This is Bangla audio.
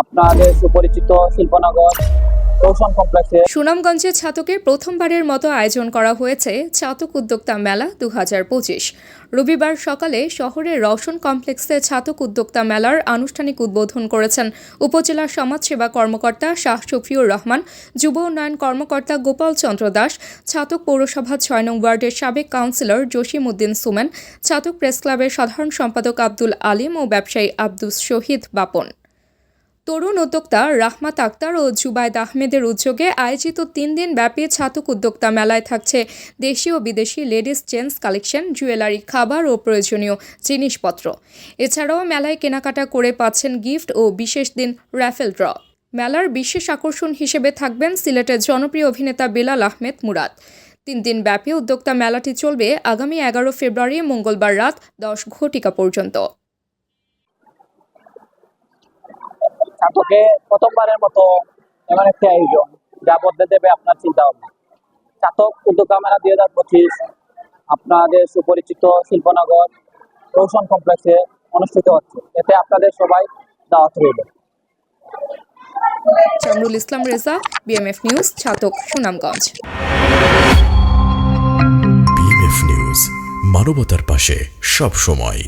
আপনাদের সুপরিচিত শিল্পনগর রোশন কমপ্লেক্সে সুনামগঞ্জে ছাতকে প্রথমবারের মতো আয়োজন করা হয়েছে ছাতক উদ্যোক্তা মেলা দু হাজার পঁচিশ। রবিবার সকালে শহরের রওশন কমপ্লেক্সে ছাতক উদ্যোক্তা মেলার আনুষ্ঠানিক উদ্বোধন করেছেন উপজেলা সমাজসেবা কর্মকর্তা শাহ শফিউর রহমান, যুব উন্নয়ন কর্মকর্তা গোপাল চন্দ্র দাস, ছাতক পৌরসভা ছয় নং ওয়ার্ডের সাবেক কাউন্সিলর জসিম উদ্দিন সুমেন, ছাতক প্রেস ক্লাবের সাধারণ সম্পাদক আব্দুল আলিম ও ব্যবসায়ী আব্দুস শহীদ বাপন। তরুণ উদ্যোক্তা রাহমাত আক্তার ও জুবাইদ আহমেদের উদ্যোগে আয়োজিত তিন দিন ব্যাপী ছাতক উদ্যোক্তা মেলায় থাকছে দেশি ও বিদেশি লেডিস জেন্টস কালেকশন, জুয়েলারি, খাবার ও প্রয়োজনীয় জিনিসপত্র। এছাড়াও মেলায় কেনাকাটা করে পাচ্ছেন গিফট ও বিশেষ দিন র্যাফেল ড্র। মেলার বিশেষ আকর্ষণ হিসেবে থাকবেন সিলেটের জনপ্রিয় অভিনেতা বেলাল আহমেদ মুরাদ। তিন দিন ব্যাপী উদ্যোক্তা মেলাটি চলবে আগামী এগারো ফেব্রুয়ারি মঙ্গলবার রাত দশ ঘটিকা পর্যন্ত। ছাত্রকে প্রথমবারের মতো এমন একটি আয়োজন যা বদলে দেবে আপনার চিন্তা ভাবনা ছাতক উদ্যোক্তা মেলা দুই হাজার পঁচিশ আপনাদের সুপরিচিত শিল্পনগর রোশন কমপ্লেক্সে অনুষ্ঠিত হচ্ছে। এতে আপনাদের সবাই দাওয়াত রইল। Chamrul Islam Reza BMF news Chhatak Sunamganj. BMF news মানবতার পাশে সব সময়